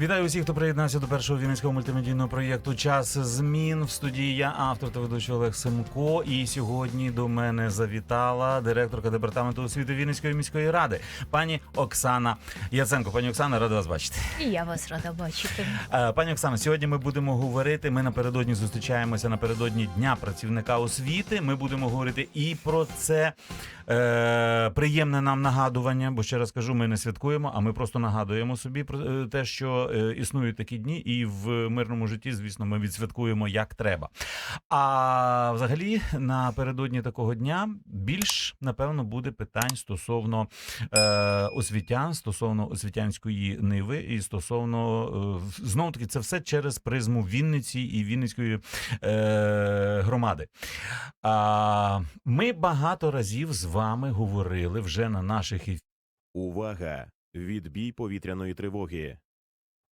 Вітаю усіх, хто приєднався до першого вінницького мультимедійного проєкту Час змін в студії. Я автор та ведучий Олег Семко. І сьогодні до мене завітала директорка департаменту освіти Вінницької міської ради, пані Оксана Яценко. Пані Оксана, рада вас бачити. І я вас рада бачити. Е, Пані Оксано, сьогодні ми будемо говорити. Ми напередодні зустрічаємося напередодні дня працівника освіти. Ми будемо говорити і про це е, приємне нам нагадування. Бо ще раз кажу, ми не святкуємо, а ми просто нагадуємо собі про е, те, що е, існують такі дні, і в мирному житті, звісно, ми відсвяткуємо як треба. А взагалі, напередодні такого дня більш напевно буде питань стосовно е, освітян, стосовно освітянської ниви і стосовно е, знову таки це все через призму Вінниці і Вінницької е, громади. А, ми багато разів з вами говорили вже на наших ефірах. Увага! Відбій повітряної тривоги.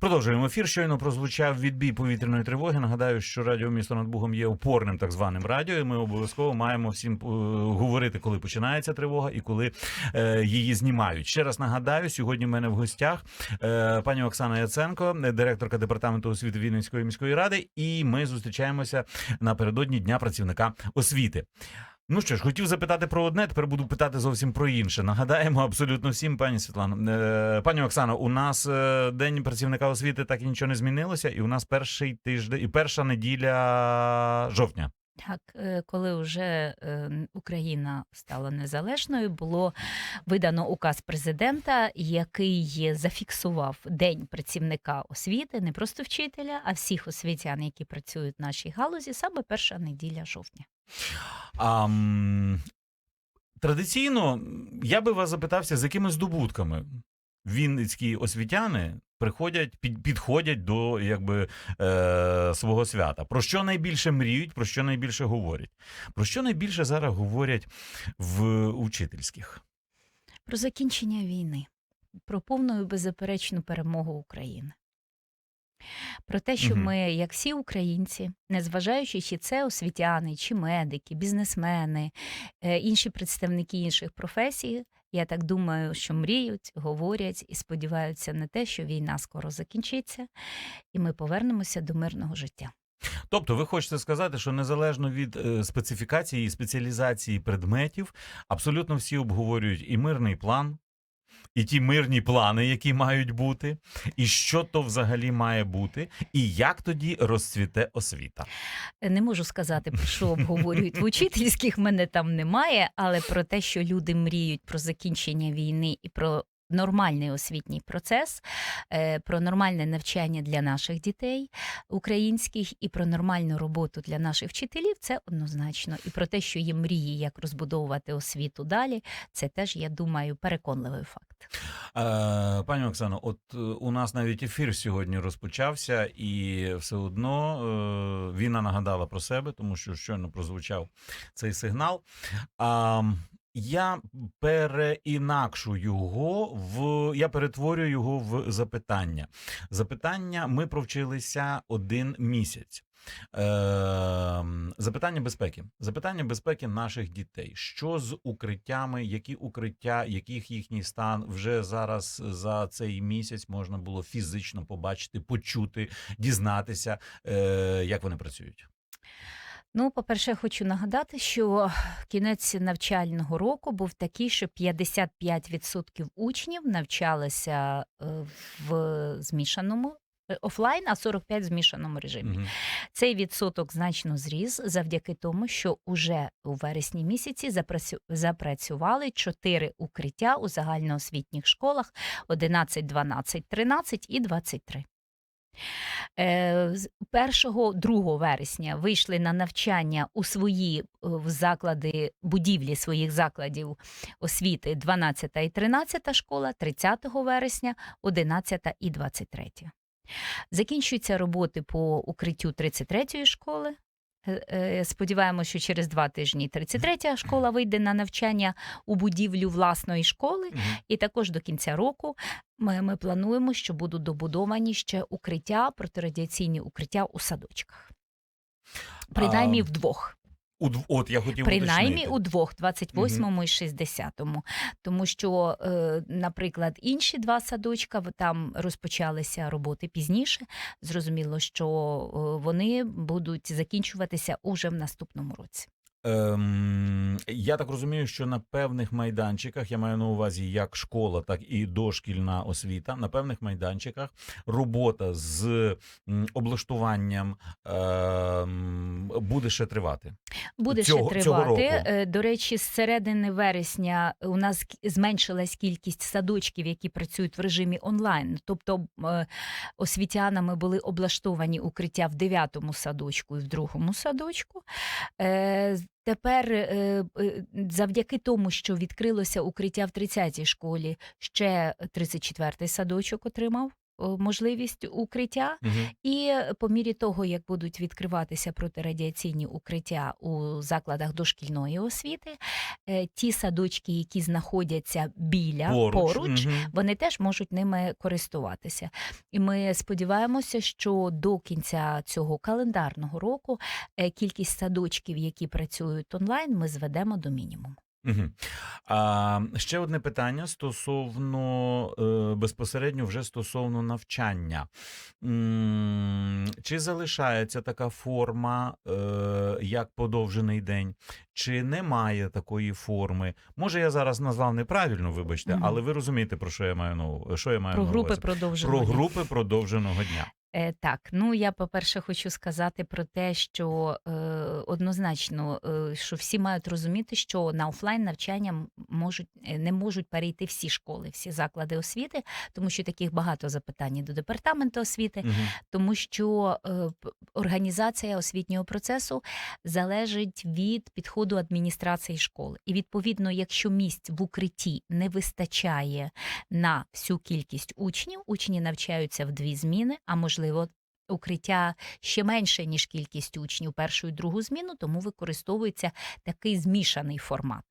Продовжуємо ефір. Щойно прозвучав відбій повітряної тривоги. Нагадаю, що радіо місто над Бугом є опорним так званим радіо. і Ми обов'язково маємо всім е, говорити, коли починається тривога і коли е, її знімають. Ще раз нагадаю, сьогодні в мене в гостях е, пані Оксана Яценко, директорка департаменту освіти Вінницької міської ради. І ми зустрічаємося напередодні дня працівника освіти. Ну що ж, хотів запитати про одне, тепер буду питати зовсім про інше. Нагадаємо абсолютно всім, пані Світлано. Е, пані Оксано, у нас е, день працівника освіти так і нічого не змінилося, і у нас перший тиждень і перша неділя жовтня. Так, е, коли вже Україна стала незалежною, було видано указ президента, який зафіксував День працівника освіти, не просто вчителя, а всіх освітян, які працюють в нашій галузі, саме перша неділя жовтня. А, традиційно я би вас запитався, з якими здобутками вінницькі освітяни приходять, під, підходять до якби, е, свого свята. Про що найбільше мріють, про що найбільше говорять? Про що найбільше зараз говорять в учительських? Про закінчення війни, про повну і беззаперечну перемогу України. Про те, що Мгм. ми, як всі українці, незважаючи, чи це освітяни, чи медики, бізнесмени, е, інші представники інших професій, я так думаю, що мріють, говорять і сподіваються на те, що війна скоро закінчиться, і ми повернемося до мирного життя. Тобто, ви хочете сказати, що незалежно від е, специфікації і спеціалізації предметів, абсолютно всі обговорюють і мирний план, і ті мирні плани, які мають бути, і що то взагалі має бути, і як тоді розцвіте освіта. Не можу сказати, про що обговорюють в учительських, мене там немає, але про те, що люди мріють про закінчення війни і про нормальний освітній процес, е, про нормальне навчання для наших дітей українських і про нормальну роботу для наших вчителів, це однозначно. І про те, що є мрії, як розбудовувати освіту далі, це теж, я думаю, переконливий факт. Е, пані Оксано, от е, у нас навіть ефір сьогодні розпочався, і все одно Віна нагадала про себе, тому що щойно прозвучав цей сигнал. Я переінакшу його в я перетворюю його в запитання. Запитання ми провчилися один місяць. Е, запитання безпеки. Запитання безпеки наших дітей. Що з укриттями? Які укриття, яких їхній стан вже зараз за цей місяць можна було фізично побачити, почути, дізнатися, е, як вони працюють? Ну, по-перше, хочу нагадати, що кінець навчального року був такий, що 55% учнів навчалися е, в змішаному е, офлайн, а 45% в змішаному режимі. Мгм. Цей відсоток значно зріс завдяки тому, що уже у вересні місяці запрацю- запрацювали чотири укриття у загальноосвітніх школах: 11, 12, 13 і 23. Е, з 1-2 вересня вийшли на навчання у свої е, в заклади будівлі своїх закладів освіти 12 і 13 школа, 30 вересня, 11 і 23. Закінчуються роботи по укриттю 33-ї школи. Е, е, Сподіваємося, що через два тижні 33-я школа вийде на навчання у будівлю власної школи. І також до кінця року ми, ми плануємо, що будуть добудовані ще укриття, протирадіаційні укриття у садочках. Принаймні вдвох. У От я хотів Принаймні уточнити. у двох, 28-му і 60-му. Тому що, е, наприклад, інші два садочка там розпочалися роботи пізніше. Зрозуміло, що е, вони будуть закінчуватися уже в наступному році. Ем, я так розумію, що на певних майданчиках, я маю на увазі як школа, так і дошкільна освіта. На певних майданчиках робота з облаштуванням ем, буде ще тривати. Буде Цього- ще цього тривати. року. Е, До речі, з середини вересня у нас зменшилась кількість садочків, які працюють в режимі онлайн. Тобто е, освітянами були облаштовані укриття в 9-му садочку і в другому садочку. Тепер, е, е, завдяки тому, що відкрилося укриття в 30-й школі, ще 34-й садочок отримав можливість укриття. І по мірі того, як будуть відкриватися протирадіаційні укриття у закладах дошкільної освіти, е, ті садочки, які знаходяться біля поруч, Поруч. Мгм. вони теж можуть ними користуватися. І ми сподіваємося, що до кінця цього календарного року е, кількість садочків, які працюють онлайн, ми зведемо до мінімуму. Мгм. А, ще одне питання стосовно е, безпосередньо вже стосовно навчання. Чи залишається така форма, е, як подовжений день, чи немає такої форми? Може, я зараз назвав неправильно, вибачте, Мгм. але ви розумієте, про що я маю на ув- що я маю Про групи увазі. продовженого Про групи продовженого дня. Е, так, ну я по-перше хочу сказати про те, що е, однозначно, е, що всі мають розуміти, що на офлайн навчання м- можуть е, не можуть перейти всі школи, всі заклади освіти, тому що таких багато запитань до департаменту освіти, Мгм. тому що е, п- організація освітнього процесу залежить від підходу адміністрації школи. І відповідно, якщо місць в укритті не вистачає на всю кількість учнів, учні навчаються в дві зміни, а можливо. Укриття ще менше, ніж кількість учнів першу і другу зміну, тому використовується такий змішаний формат.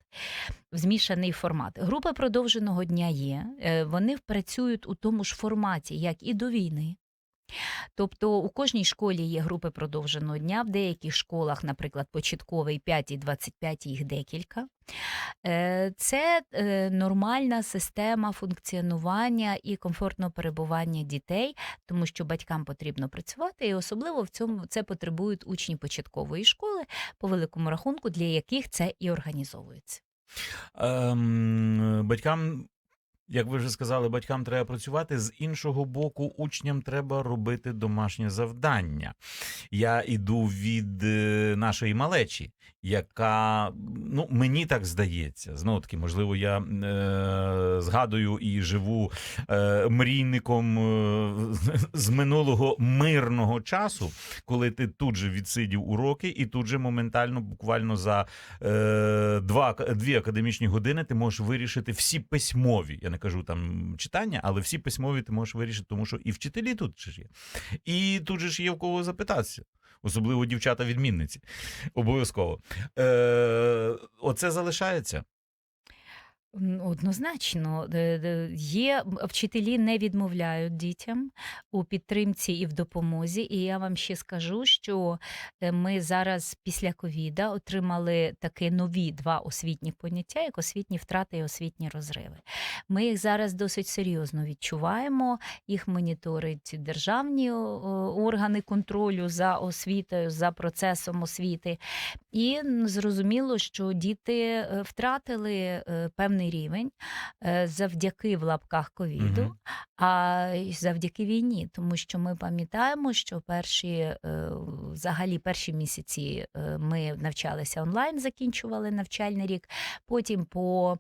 Змішаний формат. Група продовженого дня є. е, Вони працюють у тому ж форматі, як і до війни. Тобто у кожній школі є групи продовженого дня, в деяких школах, наприклад, початковий 5 і 25 їх декілька. Е, Це е, нормальна система функціонування і комфортного перебування дітей, тому що батькам потрібно працювати, і особливо в цьому це потребують учні початкової школи, по великому рахунку, для яких це і організовується. Ем, батькам, як ви вже сказали, батькам треба працювати. З іншого боку, учням треба робити домашнє завдання. Я іду від е, нашої малечі, яка ну мені так здається. Знову таки, можливо, я е, згадую і живу е, мрійником е, з минулого мирного часу, коли ти тут же відсидів уроки, і тут же моментально, буквально за е, два дві академічні години, ти можеш вирішити всі письмові. Я не кажу там читання, але всі письмові ти можеш вирішити, тому що і вчителі тут ж є, і тут же ж є в кого запитатися. Особливо дівчата-відмінниці. Обов'язково. Е, оце залишається. Однозначно, є вчителі не відмовляють дітям у підтримці і в допомозі. І я вам ще скажу, що е, ми зараз після ковіда отримали такі нові два освітні поняття, як освітні втрати і освітні розриви. Ми їх зараз досить серйозно відчуваємо. Їх моніторить державні органи контролю за освітою, за процесом освіти. І зрозуміло, що діти е, втратили е, певний рівень е, завдяки в лапках ковіду, Мгм. а завдяки війні, тому що ми пам'ятаємо, що перші е, взагалі перші місяці е, ми навчалися онлайн, закінчували навчальний рік. Потім по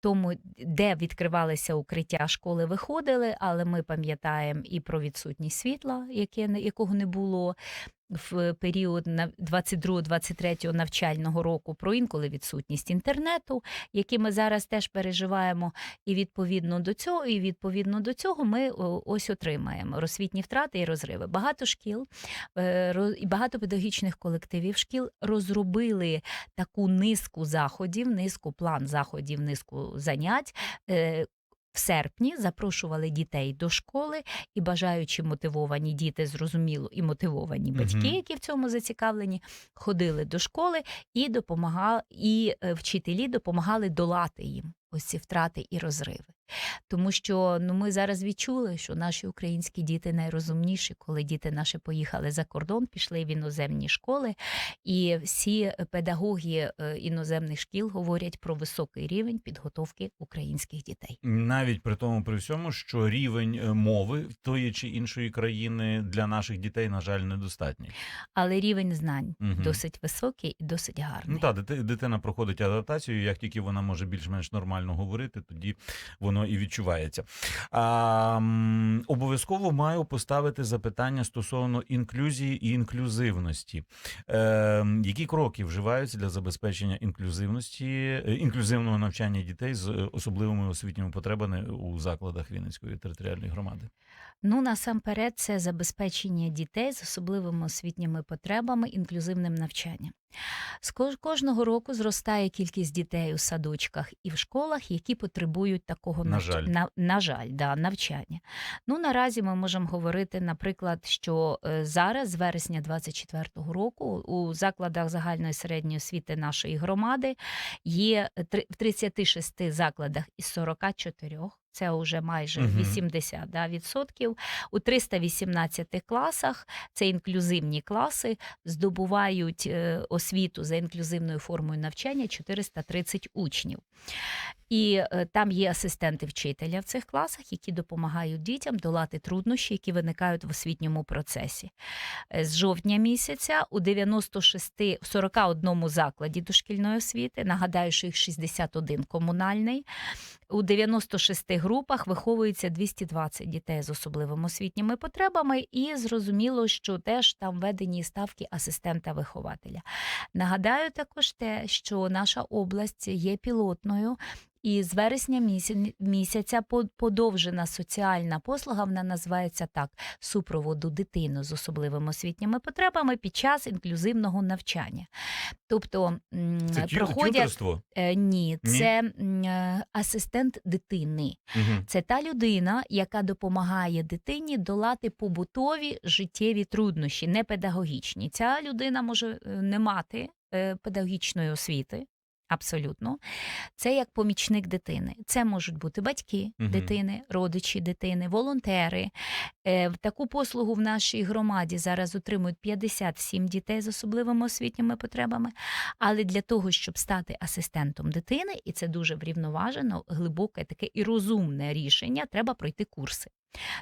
тому, де відкривалися укриття школи, виходили, але ми пам'ятаємо і про відсутність світла, яке якого не було в період на 22-23 навчального року, про інколи відсутність інтернету, які ми зараз теж переживаємо. І відповідно до цього, і відповідно до цього ми ось отримаємо розсвітні втрати і розриви. Багато шкіл е, і багато педагогічних колективів шкіл розробили таку низку заходів, низку план заходів, низку занять. В серпні запрошували дітей до школи, і бажаючи мотивовані діти, зрозуміло, і мотивовані батьки, які в цьому зацікавлені, ходили до школи і допомагали, і е, вчителі допомагали долати їм ось ці втрати і розриви. Тому що ну ми зараз відчули, що наші українські діти найрозумніші, коли діти наші поїхали за кордон, пішли в іноземні школи, і всі педагоги е, іноземних шкіл говорять про високий рівень підготовки українських дітей. Навіть при тому, при всьому, що рівень е, мови тої чи іншої країни для наших дітей, на жаль, недостатній. Але рівень знань Мгм. досить високий і досить гарний. Ну так, дитина проходить адаптацію. Як тільки вона може більш-менш нормально говорити, тоді воно і відчувається. А, обов'язково маю поставити запитання стосовно інклюзії і інклюзивності. Е, які кроки вживаються для забезпечення інклюзивності, е, інклюзивного навчання дітей з е, особливими освітніми потребами у закладах Вінницької територіальної громади? Ну, насамперед, це забезпечення дітей з особливими освітніми потребами інклюзивним навчанням. З кожного року зростає кількість дітей у садочках і в школах, які потребують такого На навч- жаль. На, на жаль, да, навчання. Ну, наразі ми можемо говорити, наприклад, що е, зараз, з вересня 24-го року, у закладах загальної середньої освіти нашої громади є три- в 36 закладах із 44, це вже майже Мгм. 80 да, відсотків. У 318 класах це інклюзивні класи, здобувають е, освіту за інклюзивною формою навчання 430 учнів. І е, там є асистенти вчителя в цих класах, які допомагають дітям долати труднощі, які виникають в освітньому процесі. Е, З жовтня місяця у 96, в 41 закладі дошкільної освіти, нагадаю, що їх 61 комунальний, у 96 групах виховується 220 дітей з особливими освітніми потребами, і зрозуміло, що теж там введені ставки асистента-вихователя. Нагадаю також те, що наша область є пілотною. І з вересня місяця по- подовжена соціальна послуга, вона називається так: супроводу дитини з особливими освітніми потребами під час інклюзивного навчання. Тобто Це проходять? Е, ні, Ні? це м, е, асистент дитини. Мгм. Це та людина, яка допомагає дитині долати побутові життєві труднощі, не педагогічні. Ця людина може е, не мати педагогічної освіти. Абсолютно, це як помічник дитини. Це можуть бути батьки Мгм. дитини, родичі дитини, волонтери. Е, Таку послугу в нашій громаді зараз отримують 57 дітей з особливими освітніми потребами. Але для того, щоб стати асистентом дитини, і це дуже врівноважено, глибоке таке і розумне рішення, треба пройти курси.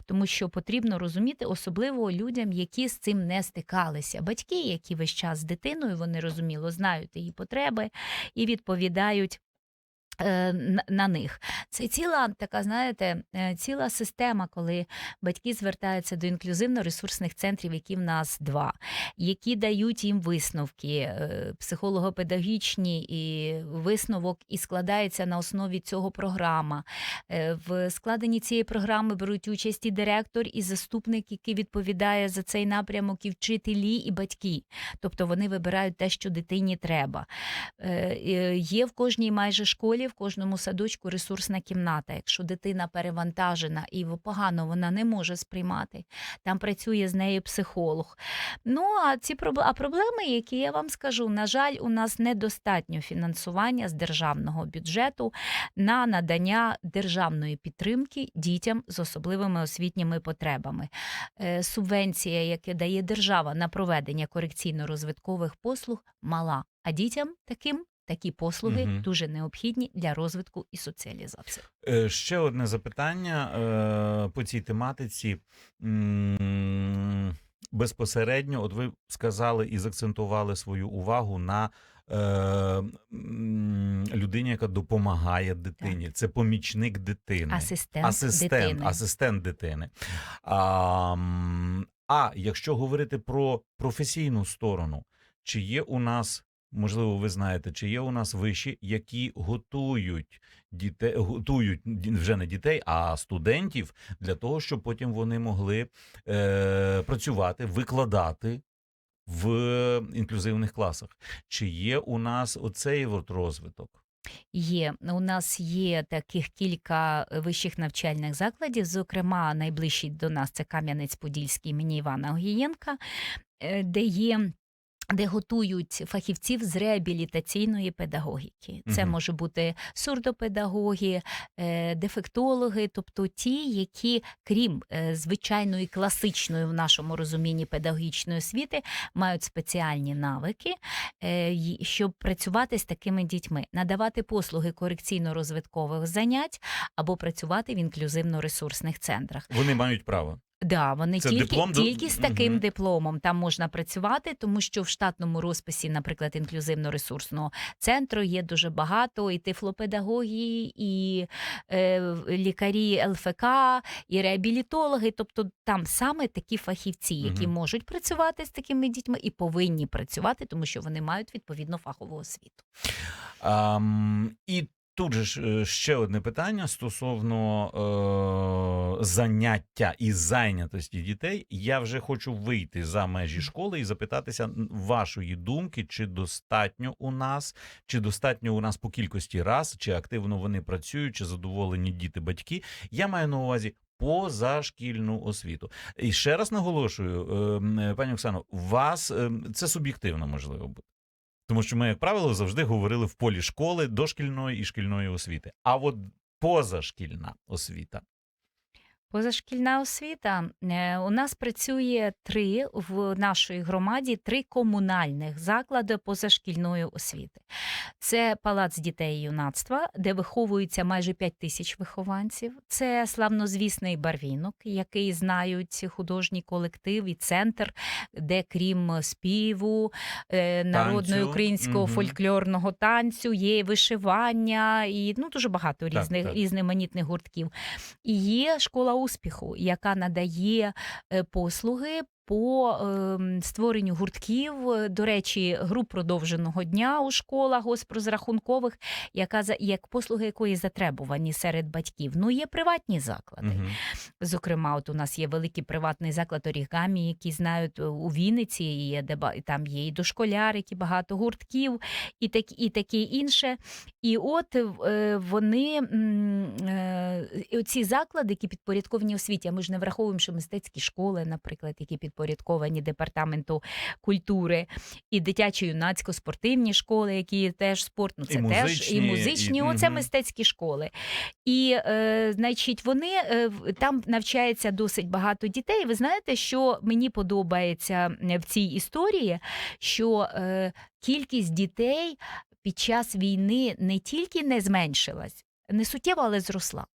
Тому що потрібно розуміти, особливо людям, які з цим не стикалися. Батьки, які весь час з дитиною, вони розуміло знають її потреби і відповідають. Е, на- них це ціла така, знаєте, е, ціла система, коли батьки звертаються до інклюзивно-ресурсних центрів, які в нас два, які дають їм висновки, е, психолого-педагогічні і висновок, і складається на основі цього програма. В складенні цієї програми беруть участь і директор, і заступник, який відповідає за цей напрямок, і вчителі, і батьки. Тобто вони вибирають те, що дитині треба. Є в кожній майже школі, в кожному садочку ресурсна кімната. Якщо дитина перевантажена і погано вона не може сприймати, там працює з нею психолог. Ну а ці а проблеми, які я вам скажу, на жаль, у нас недостатньо фінансування з державного бюджету на надання державної підтримки дітям з особливими освітніми потребами. Е, Субвенція, яку дає держава на проведення корекційно-розвиткових послуг, мала. А дітям таким такі послуги Мгм. дуже необхідні для розвитку і соціалізації. Е, Ще одне запитання е, по цій тематиці. Безпосередньо, от ви сказали і закцентували свою увагу на е, людині, яка допомагає дитині. Це помічник дитини. Асистент, асистент, дитини. асистент дитини. А, а якщо говорити про професійну сторону, чи є у нас, можливо, ви знаєте, чи є у нас виші, які готують дітей, готують вже не дітей, а студентів для того, щоб потім вони могли е, працювати, викладати. В інклюзивних класах чи є у нас оцей от розвиток? Є у нас є таких кілька вищих навчальних закладів. Зокрема, найближчий до нас це Кам'янець-Подільський імені Івана Огієнка, е, де є. Де готують фахівців з реабілітаційної педагогіки. Це Мгм. може бути сурдопедагоги, е, дефектологи, тобто ті, які, крім е, звичайної класичної в нашому розумінні педагогічної освіти, мають спеціальні навики, е, щоб працювати з такими дітьми, надавати послуги корекційно-розвиткових занять або працювати в інклюзивно-ресурсних центрах. Вони мають право. Да, вони Це тільки, диплом тільки з таким Мгм. дипломом там можна працювати, тому що в штатному розписі, наприклад, інклюзивно-ресурсного центру є дуже багато і тифлопедагоги, і е, лікарі ЛФК, і реабілітологи. Тобто там саме такі фахівці, які Мгм. можуть працювати з такими дітьми і повинні працювати, тому що вони мають відповідно фахову освіту. Ам, і тут же ж е, ще одне питання стосовно е, заняття і зайнятості дітей. Я вже хочу вийти за межі школи і запитатися вашої думки, чи достатньо у нас, чи достатньо у нас по кількості раз, чи активно вони працюють, чи задоволені діти, батьки. Я маю на увазі. Позашкільну освіту. І ще раз наголошую, е, м, е, пані Оксано, вас е, це суб'єктивно можливо буде. Тому що ми, як правило, завжди говорили в полі школи, дошкільної і шкільної освіти. А от позашкільна освіта. Позашкільна освіта Е, у нас працює три в нашій громаді три комунальних заклади позашкільної освіти. Це палац дітей і юнацтва, де виховується майже 5 тисяч вихованців. Це славнозвісний барвінок, який знають художній колектив і центр, де крім співу, е, народного українського мгм. фольклорного танцю, є вишивання, і ну дуже багато Так, так. різноманітних гуртків. І є школа успіху, яка надає е, послуги. По ем, створенню гуртків, е, до речі, груп продовженого дня у школах госпрозрахункових, яка як послуги якої затребувані серед батьків. Ну є приватні заклади. Мгм. Зокрема, от у нас є великий приватний заклад Орігамі, який знають е, у Вінниці, є, де і там є і дошколярики, багато гуртків, і так, і таке інше. І от е, вони ці заклади, які підпорядковані освіті, а ми ж не враховуємо, що мистецькі школи, наприклад, які підпорядковані департаменту культури, і дитячо-юнацько-спортивні школи, які теж спорт, ну І це теж музичні, і музичні. і- Оце мистецькі школи. І, е, значить, вони е, там навчається досить багато дітей. Ви знаєте, що мені подобається е, в цій історії, що е, кількість дітей під час війни не тільки не зменшилась, не суттєво, але зросла.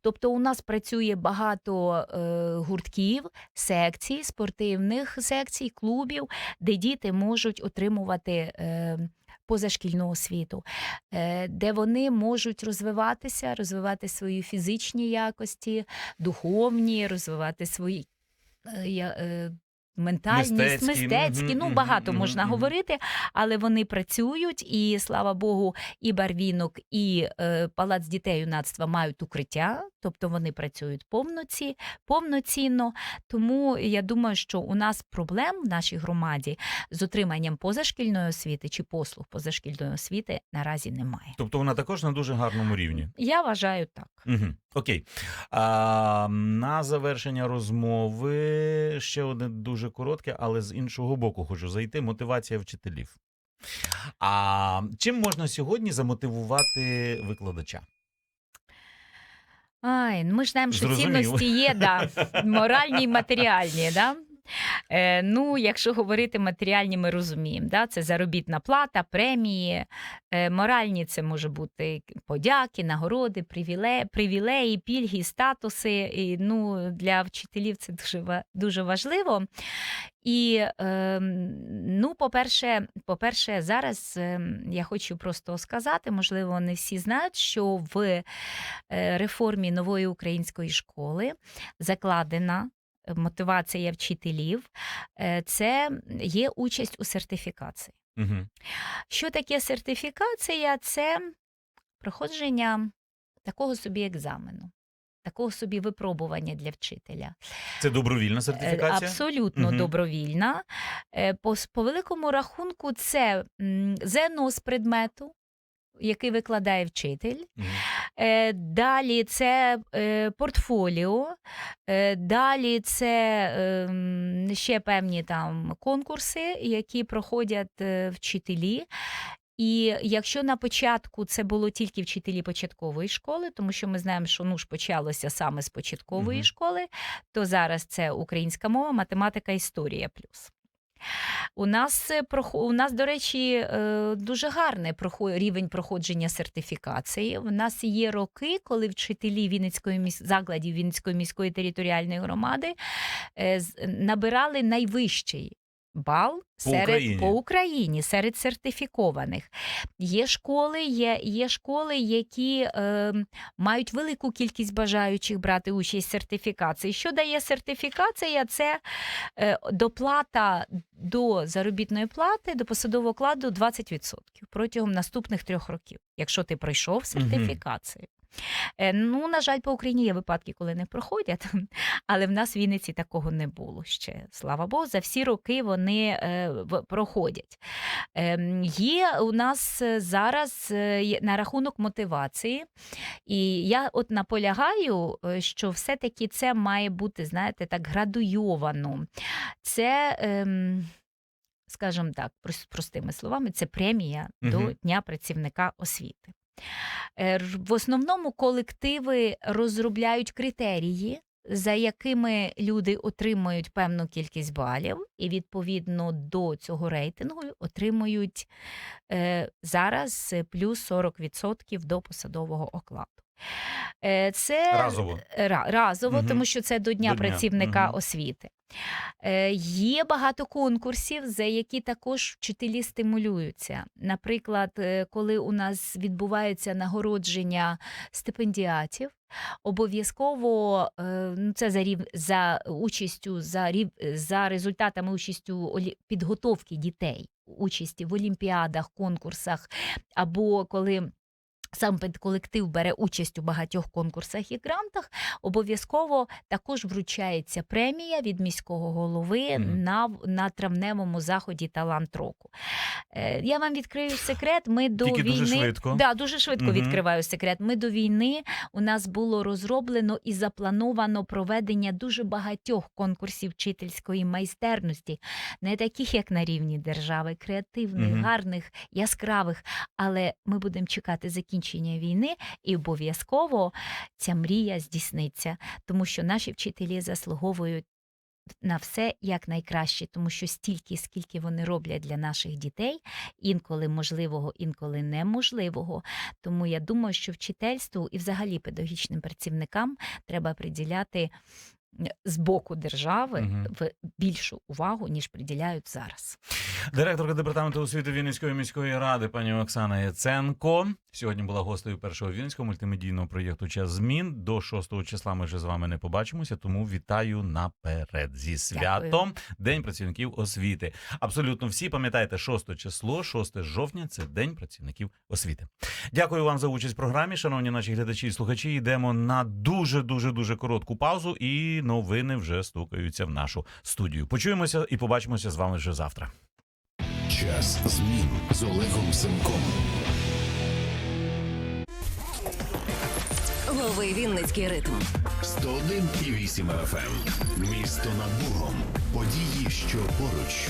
Тобто у нас працює багато е, гуртків, секцій, спортивних секцій, клубів, де діти можуть отримувати е, позашкільну освіту, е, де вони можуть розвиватися, розвивати свої фізичні якості, духовні, розвивати свої. е, е, Ментальність, Мистецькі, мистецькі, ну багато можна говорити, але вони працюють, і слава Богу, і Барвінок, і е, Палац дітей юнацтва мають укриття, тобто вони працюють повноці, повноцінно. Тому я думаю, що у нас проблем в нашій громаді з отриманням позашкільної освіти чи послуг позашкільної освіти наразі немає. Тобто вона також на дуже гарному рівні. Я вважаю так. Угу. Окей. А, на завершення розмови ще одне дуже коротке, але з іншого боку хочу зайти. Мотивація вчителів. А чим можна сьогодні замотивувати викладача? Ай, ну ми ж знаємо, що Зрозуміло. цінності є, да, моральні і матеріальні. Да? Е, ну, якщо говорити матеріальні, ми розуміємо, да? це заробітна плата, премії. Е, моральні це може бути подяки, нагороди, привілеї, привілеї пільги, статуси. І, ну, для вчителів це дуже, дуже важливо. І, е, ну, по-перше, по-перше, зараз е, я хочу просто сказати, можливо, не всі знають, що в е, реформі нової української школи закладена мотивація вчителів, е, це є участь у сертифікації. Угу. Що таке сертифікація? Це проходження такого собі екзамену. Такого собі випробування для вчителя. Це добровільна Е, сертифікація? Абсолютно Мгм. добровільна. Е, По, по великому рахунку, це ЗНО з предмету. Який викладає вчитель. Е, Далі це е, портфоліо, е, далі це ем, ще певні там конкурси, які проходять вчителі. І якщо на початку це було тільки вчителі початкової школи, тому що ми знаємо, що ну ж почалося саме з початкової Мгм. школи, то зараз це українська мова, математика, історія плюс. У нас, е, у нас, до речі, е, дуже гарний рівень проходження сертифікації. У нас є роки, коли вчителі Вінницької міс... закладів Вінницької міської територіальної громади е, набирали найвищий бал По серед Україні. по Україні серед сертифікованих. Є школи, є, є школи, які е, мають велику кількість бажаючих брати участь в сертифікації. Що дає сертифікація? Це е, доплата до заробітної плати, до посадового окладу 20% протягом наступних трьох років, якщо ти пройшов сертифікацію. Е, Ну, на жаль, по Україні є випадки, коли не проходять, але в нас в Вінниці такого не було ще. Слава Богу, за всі роки вони е, проходять. Ем, Є у нас е, зараз на рахунок мотивації, і я от наполягаю, що все-таки це має бути, знаєте, так градуйовано. Це. Ем, Скажімо так, простими словами, це премія до Дня працівника освіти. Е, В основному колективи розробляють критерії, за якими люди отримують певну кількість балів, і відповідно до цього рейтингу отримують е, зараз е, плюс 40% до посадового окладу. Е, Це Разово. Ра- разово, Мгм. тому що це до Дня До дня, працівника мгм. освіти. Е, Є багато конкурсів, за які також вчителі стимулюються. Наприклад, е, коли у нас відбувається нагородження стипендіатів, обов'язково ну, це за рів за участю за рів за результатами участю олі- підготовки дітей, участі в олімпіадах, конкурсах, або коли. Сам педколектив бере участь у багатьох конкурсах і грантах. Обов'язково також вручається премія від міського голови Мгм. на, на травневому заході талант року. Е, я вам відкрию секрет. Ми до Тільки війни дуже швидко. Да, дуже швидко Мгм. відкриваю секрет. Ми до війни у нас було розроблено і заплановано проведення дуже багатьох конкурсів вчительської майстерності, не таких, як на рівні держави, креативних, Мгм. гарних, яскравих. Але ми будемо чекати закінчення війни, і обов'язково ця мрія здійсниться, тому що наші вчителі заслуговують. На все як найкраще, тому що стільки, скільки вони роблять для наших дітей, інколи можливого, інколи неможливого. Тому я думаю, що вчительству і взагалі педагогічним працівникам треба приділяти з боку держави в більшу увагу, ніж приділяють зараз. Директорка департаменту освіти Вінницької міської ради пані Оксана Яценко. Сьогодні була гостею першого вінницького мультимедійного проєкту Час змін. До 6 числа ми вже з вами не побачимося, тому вітаю наперед зі святом День працівників освіти. Абсолютно всі пам'ятайте, 6 число, 6 жовтня це День працівників освіти. Дякую вам за участь в програмі, шановні наші глядачі і слухачі. Йдемо на дуже дуже дуже коротку паузу, і новини вже стукаються в нашу студію. Почуємося і побачимося з вами вже завтра. Час змін з Олегом Семком. Лови Вінницький ритм. 101,8 FM. Місто над Богом. Події, що поруч.